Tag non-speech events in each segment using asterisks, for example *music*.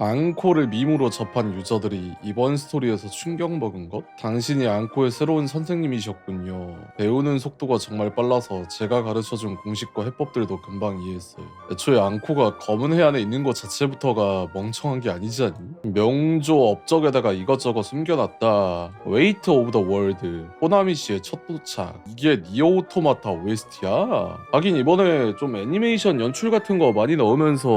앙코를 밈으로 접한 유저들이 이번 스토리에서 충격 먹은 것? 당신이 앙코의 새로운 선생님이셨군요. 배우는 속도가 정말 빨라서 제가 가르쳐준 공식과 해법들도 금방 이해했어요. 애초에 앙코가 검은 해안에 있는 것 자체부터가 멍청한 게 아니지 않니? 명조 업적에다가 이것저것 숨겨놨다. 웨이트 오브 더 월드, 호나미 씨의 첫 도착. 이게 니오 오토마타 OST야? 하긴 이번에 좀 애니메이션 연출 같은 거 많이 넣으면서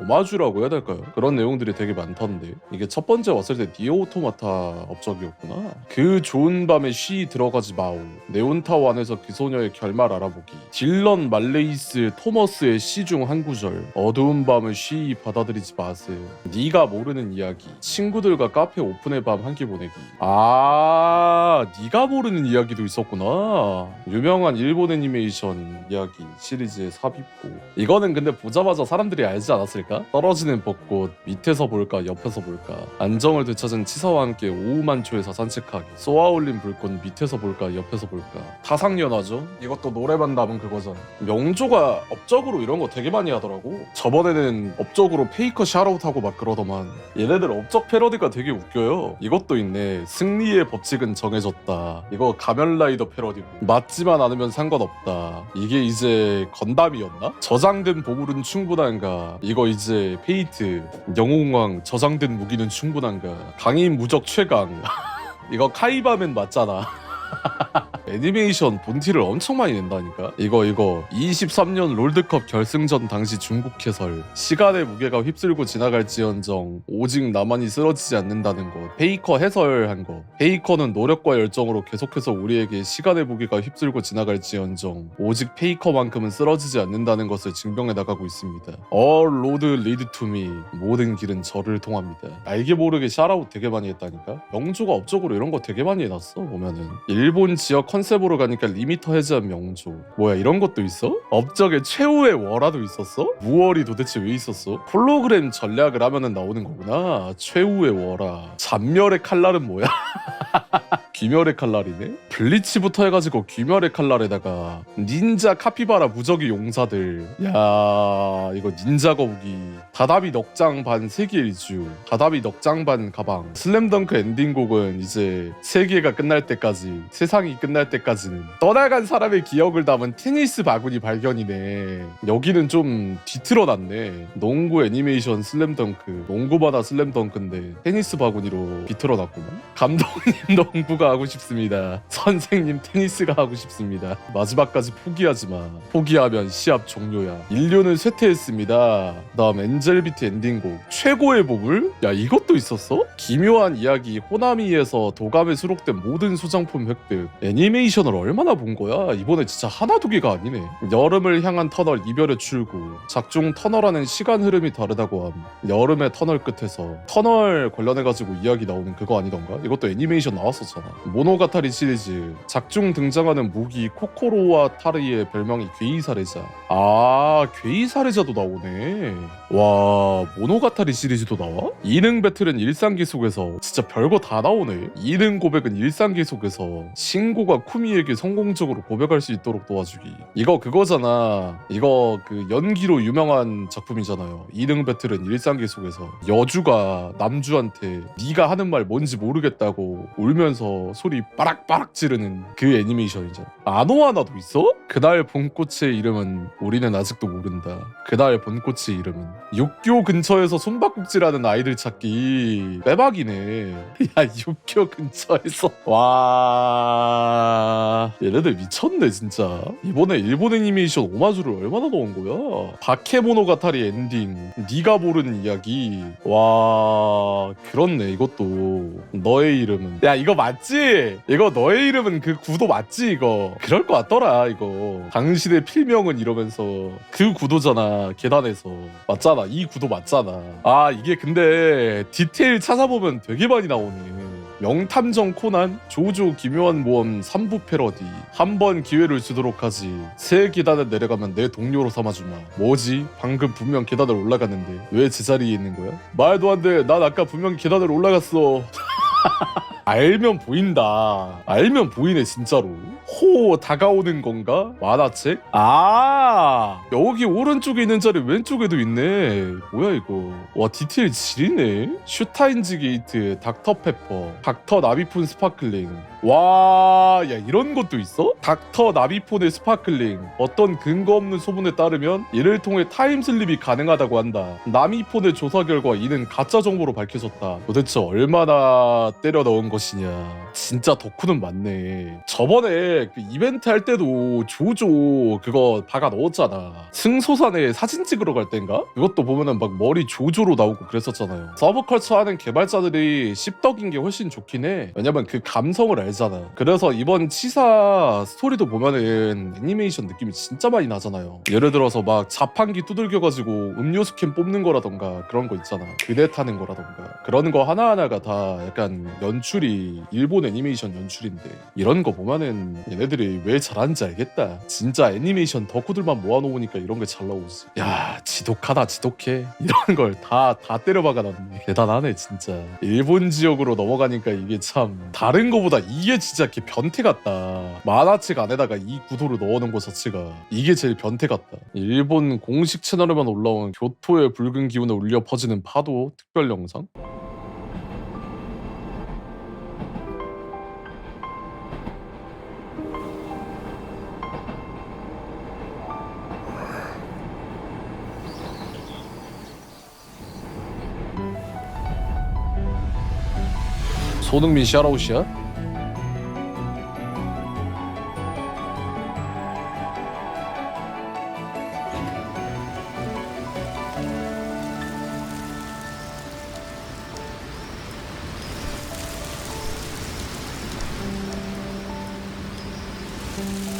오마주라고 해야 될까요? 그런 내용 들이 되게 많던데. 이게 첫 번째 왔을 때 니오 오토마타 업적이었구나. 그 좋은 밤에 쉬 들어가지 마오. 네온타워 안에서 그 소녀의 결말 알아보기. 딜런 말레이스 토머스의 시 중 한 구절. 어두운 밤을 쉬 받아들이지 마세요 네가 모르는 이야기. 친구들과 카페 오픈의 밤 한 끼 보내기. 아 네가 모르는 이야기도 있었구나. 유명한 일본 애니메이션 이야기 시리즈의 삽입고. 이거는 근데 보자마자 사람들이 알지 않았을까? 떨어지는 벚꽃 밑에 서 볼까 옆에서 볼까. 안정을 되찾은 치사와 함께 오후만초에서 산책하기. 쏘아올린 불꽃 밑에서 볼까 옆에서 볼까. 타상연화죠. 이것도 노래만 남은 그거잖아. 명조가 업적으로 이런 거 되게 많이 하더라고. 저번에는 업적으로 페이커 샤라웃하고 막 그러더만. 얘네들 업적 패러디가 되게 웃겨요. 이것도 있네. 승리의 법칙은 정해졌다. 이거 가면라이더 패러디고. 맞지만 않으면 상관없다. 이게 이제 건담이었나? 저장된 보물은 충분한가? 이거 이제 페이트. 영웅 왕 저장된 무기는 충분한가? 강인 무적 최강. *laughs* 이거 카이바맨 맞잖아 *laughs* 애니메이션 본티를 엄청 많이 낸다니까? 이거 이거. 23년 롤드컵 결승전 당시 중국 해설. 시간의 무게가 휩쓸고 지나갈지언정. 오직 나만이 쓰러지지 않는다는 것. 페이커 해설한 거. 페이커는 노력과 열정으로 계속해서 우리에게 시간의 무게가 휩쓸고 지나갈지언정. 오직 페이커만큼은 쓰러지지 않는다는 것을 증명해 나가고 있습니다. All road lead to me. 모든 길은 저를 통합니다. 알게 모르게 샤라웃 되게 많이 했다니까? 영조가 업적으로 이런 거 되게 많이 해놨어 보면은. 일본 지역 컨셉으로 가니까 리미터 해제한 명조 뭐야 이런 것도 있어? 업적에 최후의 월화도 있었어? 무월이 도대체 왜 있었어? 홀로그램 전략을 하면은 나오는 거구나 최후의 월화 잔멸의 칼날은 뭐야? *laughs* 귀멸의 칼날이네? 블리치부터 해가지고 귀멸의 칼날에다가 닌자 카피바라 무적의 용사들. 야 이거 닌자 거북이. 다다비 넉장 반 세계 일주. 다다비 넉장 반 가방. 슬램덩크 엔딩곡은 이제 세계가 끝날 때까지 세상이 끝날 때까지는 떠나간 사람의 기억을 담은 테니스 바구니 발견이네. 여기는 좀 뒤틀어놨네. 농구 애니메이션 슬램덩크. 농구 만화 슬램덩크인데 테니스 바구니로 비틀어놨구나. 감독님 *laughs* 농구가 하고 싶습니다. 선생님 테니스가 하고 싶습니다. 마지막까지 포기하지 마. 포기하면 시합 종료야. 인류는 쇠퇴했습니다. 다음 엔젤비트 엔딩곡 최고의 보물? 야 이것도 있었어? 기묘한 이야기 호나미에서 도감에 수록된 모든 소장품 획득. 애니메이션을 얼마나 본 거야? 이번에 진짜 하나 두 개가 아니네. 여름을 향한 터널 이별의 출구. 작중 터널하는 시간 흐름이 다르다고 함. 여름의 터널 끝에서 터널 관련해가지고 이야기 나오는 그거 아니던가? 이것도 애니메이션 나왔었잖아. 모노가타리 시리즈 작중 등장하는 무기 코코로와 타르의 별명이 괴이사레자. 아 괴이사레자도 나오네. 와 모노가타리 시리즈도 나와? 이능 배틀은 일상기 속에서 진짜 별거 다 나오네. 이능 고백은 일상기 속에서 신고가 쿠미에게 성공적으로 고백할 수 있도록 도와주기. 이거 그거잖아. 이거 그 연기로 유명한 작품이잖아요. 이능 배틀은 일상기 속에서 여주가 남주한테 네가 하는 말 뭔지 모르겠다고 울면서 소리 빠락빠락 지르는 그 애니메이션이잖아. 아노하나도 있어? 그날 봄꽃의 이름은 우리는 아직도 모른다. 그날 봄꽃의 이름은 육교 근처에서 손바꼭질하는 아이들 찾기 빼박이네. *laughs* 야 육교 근처에서 와 얘네들 미쳤네 진짜. 이번에 일본 애니메이션 오마주를 얼마나 넣은 거야? 바케모노가타리 엔딩 네가 모르는 이야기 와 그렇네 이것도 너의 이름은 야 이거 맞지? 이거 너의 이름은 그 구도 맞지 이거? 그럴 것 같더라 이거. 당신의 필명은 이러면서 그 구도잖아 계단에서. 맞잖아 이 구도 맞잖아. 아 이게 근데 디테일 찾아보면 되게 많이 나오네. 명탐정 코난 조조 기묘한 모험 3부 패러디. 한 번 기회를 주도록 하지. 새 계단을 내려가면 내 동료로 삼아주마. 뭐지? 방금 분명 계단을 올라갔는데 왜 제자리에 있는 거야? 말도 안 돼 난 아까 분명 계단을 올라갔어 *laughs* 알면 보인다. 알면 보이네 진짜로. 코 다가오는 건가? 만화책? 아 여기 오른쪽에 있는 자리 왼쪽에도 있네 뭐야 이거 와 디테일 지리네 슈타인즈 게이트 닥터페퍼 닥터 나비폰 스파클링 와, 야 이런 것도 있어? 닥터 나비폰의 스파클링. 어떤 근거 없는 소문에 따르면 이를 통해 타임슬립이 가능하다고 한다. 나미폰의 조사 결과 이는 가짜 정보로 밝혀졌다. 도대체 얼마나 때려 넣은 것이냐. 진짜 덕후는 많네. 저번에 그 이벤트 할 때도 조조 그거 박아 넣었잖아. 승소산에 사진 찍으러 갈 땐가? 그것도 보면은 막 머리 조조로 나오고 그랬었잖아요. 서브컬처 하는 개발자들이 씹덕인 게 훨씬 좋긴 해. 왜냐면 그 감성을 알잖아. 그래서 이번 치사 스토리도 보면은 애니메이션 느낌이 진짜 많이 나잖아요. 예를 들어서 막 자판기 두들겨가지고 음료수 캔 뽑는 거라던가 그런 거 있잖아. 그대 타는 거라던가 그런 거 하나하나가 다 약간 연출이 일본 애니메이션 연출인데 이런 거 보면은 얘네들이 왜 잘하는지 알겠다. 진짜 애니메이션 덕후들만 모아놓으니까 이런 게 잘 나오지. 야 지독하다 지독해. 이런 걸다다 때려박아놨네. 대단하네 진짜. 일본 지역으로 넘어가니까 이게 참 다른 거보다 이게 진짜 이렇게 변태 같다. 만화책 안에다가 이 구도를 넣어놓은 것 자체가 이게 제일 변태 같다. 일본 공식 채널에만 올라온 교토의 붉은 기운에 울려 퍼지는 파도 특별 영상? 손흥민 샤라웃이야?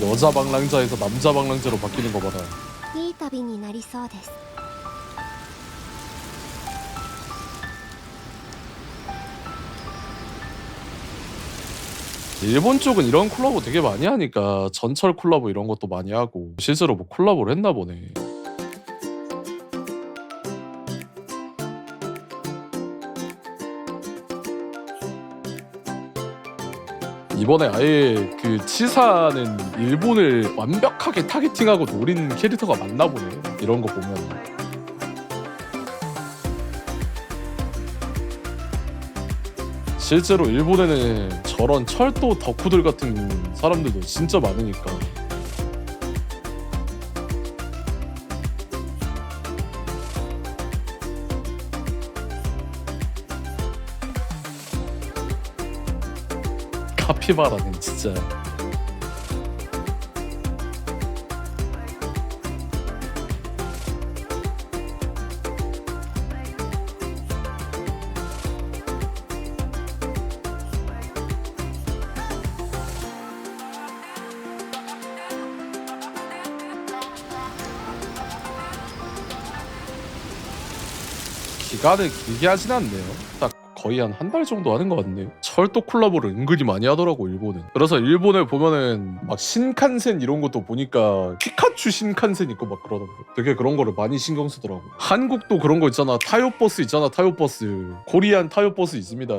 여자 방랑자에서 남자 방랑자로 바뀌는 거 봐라. いい旅になりそうです 일본 쪽은 이런 콜라보 되게 많이 하니까 전철 콜라보 이런 것도 많이 하고 실제로 뭐 콜라보를 했나 보네. 이번에 아예 그 치사는 일본을 완벽하게 타겟팅하고 노린 캐릭터가 맞나 보네. 이런 거 보면. 실제로 일본에는 저런 철도 덕후들 같은 사람들도 진짜 많으니까. 카피바라는 진짜 기간을 길게 하진 않네요. 딱 거의 한 한 달 정도 하는 것 같네요. 철도 콜라보를 은근히 많이 하더라고 일본은. 그래서 일본에 보면은 막 신칸센 이런 것도 보니까 피카츄 신칸센 있고 막 그러던데. 되게 그런 거를 많이 신경 쓰더라고. 한국도 그런 거 있잖아. 타요 버스 있잖아. 타요 버스. 코리안 타요 버스 있습니다.